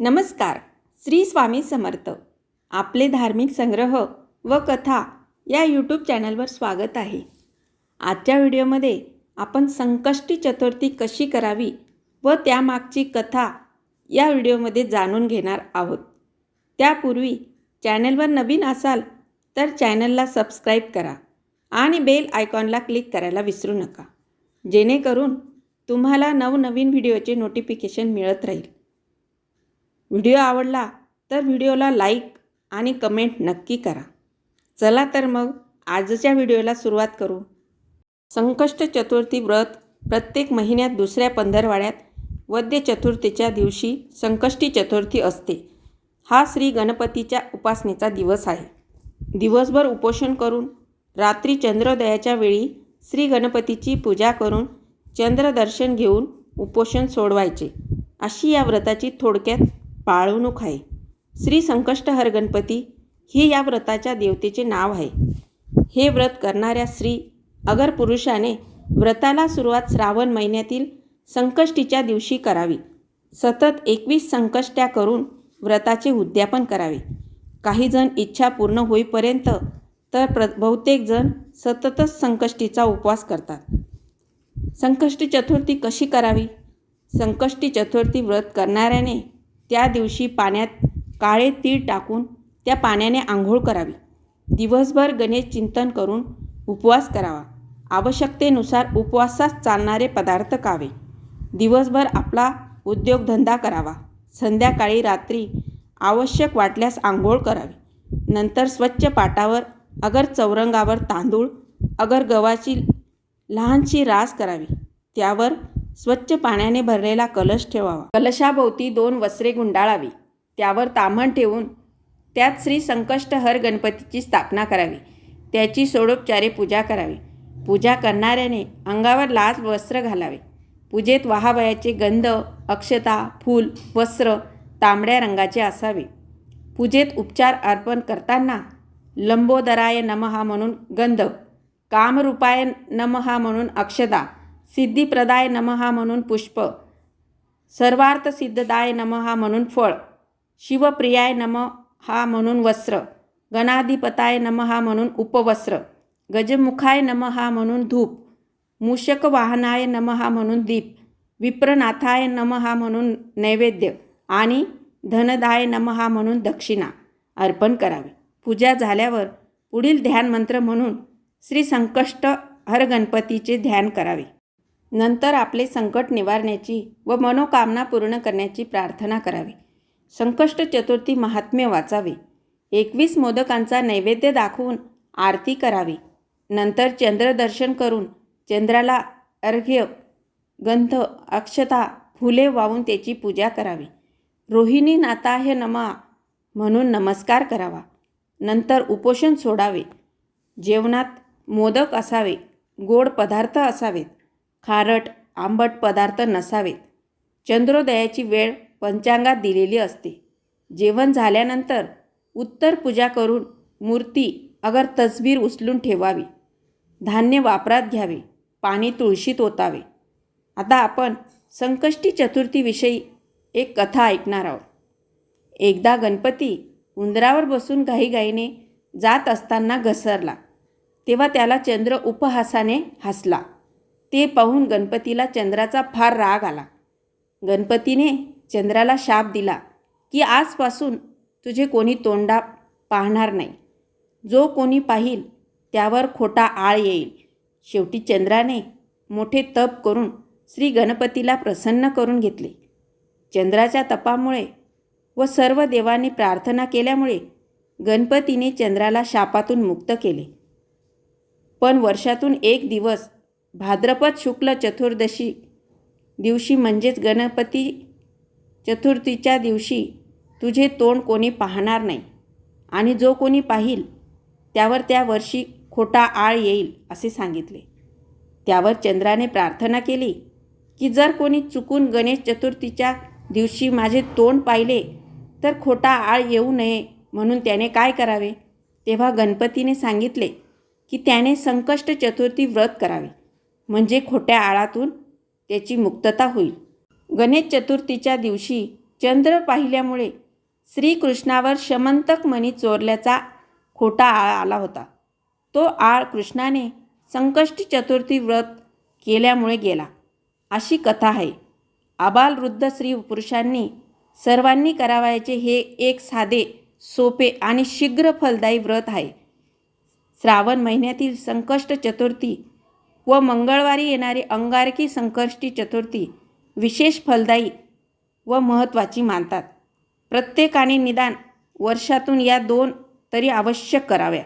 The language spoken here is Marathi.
नमस्कार. श्री स्वामी समर्थ. आपले धार्मिक संग्रह व कथा या यूट्यूब चॅनलवर स्वागत आहे. आजच्या व्हिडिओमध्ये आपण संकष्टी चतुर्थी कशी करावी व त्यामागची कथा या व्हिडिओमध्ये जाणून घेणार आहोत. त्यापूर्वी चॅनलवर नवीन असाल तर चॅनलला सबस्क्राईब करा आणि बेल आयकॉनला क्लिक करायला विसरू नका. जेणेकरून तुम्हाला नवनवीन व्हिडिओचे नोटिफिकेशन मिळत राहील. व्हिडिओ आवडला तर व्हिडिओला लाईक आणि कमेंट नक्की करा. चला तर मग आजच्या व्हिडिओला सुरुवात करू. संकष्ट चतुर्थी व्रत प्रत्येक महिन्यात दुसऱ्या पंधरवाड्यात वद्य चतुर्थीच्या दिवशी संकष्टी चतुर्थी असते. हा श्री गणपतीच्या उपासनेचा दिवस आहे. दिवसभर उपोषण करून रात्री चंद्रोदयाच्या वेळी श्री गणपतीची पूजा करून चंद्रदर्शन घेऊन उपोषण सोडवायचे अशी या व्रताची थोडक्यात पाळवणूक आहे श्री संकष्टहर गणपती हे या व्रताच्या देवतेचे नाव आहे. हे व्रत करणाऱ्या स्त्री अगर पुरुषाने व्रताला सुरुवात श्रावण महिन्यातील संकष्टीच्या दिवशी करावी. सतत एकवीस संकष्ट्या करून व्रताचे उद्यापन करावे. काही जण इच्छा पूर्ण होईपर्यंत तर प्र बहुतेक जण सततच संकष्टीचा उपवास करतात. संकष्टी चतुर्थी कशी करावी? संकष्टी चतुर्थी व्रत करणाऱ्याने त्या दिवशी पाण्यात काळे तीळ टाकून त्या पाण्याने आंघोळ करावी. दिवसभर गणेश चिंतन करून उपवास करावा. आवश्यकतेनुसार उपवासास चालणारे पदार्थ खावे दिवसभर आपला उद्योगधंदा करावा. संध्याकाळी रात्री आवश्यक वाटल्यास आंघोळ करावी. नंतर स्वच्छ पाटावर अगर चौरंगावर तांदूळ अगर गव्हाची लहानशी रास करावी. त्यावर स्वच्छ पाण्याने भरलेला कलश ठेवावा. कलशाभोवती दोन वस्त्रे गुंडाळावी. त्यावर ताम्हण ठेवून त्यात श्री संकष्टहर गणपतीची स्थापना करावी. त्याची सोडोपचारे पूजा करावी. पूजा करणाऱ्याने अंगावर लाल वस्त्र घालावे. पूजेत वहावयाचे गंध अक्षता फूल वस्त्र तांबड्या रंगाचे असावे. पूजेत उपचार अर्पण करताना लंबोदराय नमहा म्हणून गंध कामरूपाय नमहा म्हणून अक्षता सिद्धिप्रदाय नमहा म्हणून पुष्प. सर्वार्थ सिद्धदाय नमहा म्हणून फळ. शिवप्रियाय नम हा म्हणून वस्त्र. गणाधिपताय नमहा म्हणून उपवस्त्र. गजमुखाय नमहा म्हणून धूप. मूषक वाहनाय नमहा म्हणून दीप. विप्रनाथाय नमहा म्हणून नैवेद्य. आणि धनदाय नमहा म्हणून दक्षिणा. अर्पण करावी. पूजा झाल्यावर पुढील ध्यानमंत्र म्हणून श्री संकष्ट हर गणपतीचे ध्यान करावे. नंतर आपले संकट निवारण्याची व मनोकामना पूर्ण करण्याची प्रार्थना करावी. संकष्ट चतुर्थी महात्म्य वाचावे. एकवीस मोदकांचा नैवेद्य दाखवून आरती करावी. नंतर चंद्रदर्शन करून चंद्राला अर्घ्य गंध अक्षता फुले वाहून त्याची पूजा करावी. रोहिणी नाताह्य नमा म्हणून नमस्कार करावा. नंतर उपोषण सोडावे. जेवणात मोदक असावे. गोड पदार्थ असावेत. खारट आंबट पदार्थ नसावेत. चंद्रोदयाची वेळ पंचांगात दिलेली असते. जेवण झाल्यानंतर उत्तर पूजा करून मूर्ती अगर तसबीर उचलून ठेवावी. धान्य वापरात घ्यावे. पाणी तुळशीत ओतावे. आता आपण संकष्टी चतुर्थीविषयी एक कथा ऐकणार आहोत. एकदा गणपती उंदरावर बसून घाईघाईने जात असताना घसरला. तेव्हा त्याला चंद्र उपहासाने हसला. ते पाहून गणपतीला चंद्राचा फार राग आला. गणपतीने चंद्राला शाप दिला की आजपासून तुझे कोणी तोंडा पाहणार नाही. जो कोणी पाहिल त्यावर खोटा आळ येईल. शेवटी चंद्राने मोठे तप करून श्री गणपतीला प्रसन्न करून घेतले. चंद्राच्या तपामुळे व सर्व देवांनी प्रार्थना केल्यामुळे गणपतीने चंद्राला शापातून मुक्त केले. पण वर्षातून एक दिवस भाद्रपद शुक्ल चतुर्दशी दिवशी म्हणजेच गणपती चतुर्थीच्या दिवशी तुझे तोंड कोणी पाहणार नाही आणि जो कोणी पाहिल त्यावर त्या वर्षी खोटा आळ येईल असे सांगितले. त्यावर चंद्राने प्रार्थना केली की जर कोणी चुकून गणेश चतुर्थीच्या दिवशी माझे तोंड पाहिले तर खोटा आळ येऊ नये म्हणून त्याने काय करावे? तेव्हा गणपतीने सांगितले की त्याने संकष्ट चतुर्थी व्रत करावे. म्हणजे खोट्या आळातून त्याची मुक्तता होईल. गणेश चतुर्थीच्या दिवशी चंद्र पाहिल्यामुळे श्रीकृष्णावर शमंतक मणी चोरल्याचा खोटा आळ आला होता. तो आळ कृष्णाने संकष्टी चतुर्थी व्रत केल्यामुळे गेला. अशी कथा आहे. आबालवृद्ध स्त्री पुरुषांनी सर्वांनी करावायचे हे एक साधे सोपे आणि शीघ्र फलदायी व्रत आहे. श्रावण महिन्यातील संकष्ट चतुर्थी व मंगळवारी येणारी अंगारकी संकष्टी चतुर्थी विशेष फलदायी व महत्त्वाची मानतात. प्रत्येकाने निदान वर्षातून या दोन तरी आवश्यक कराव्या.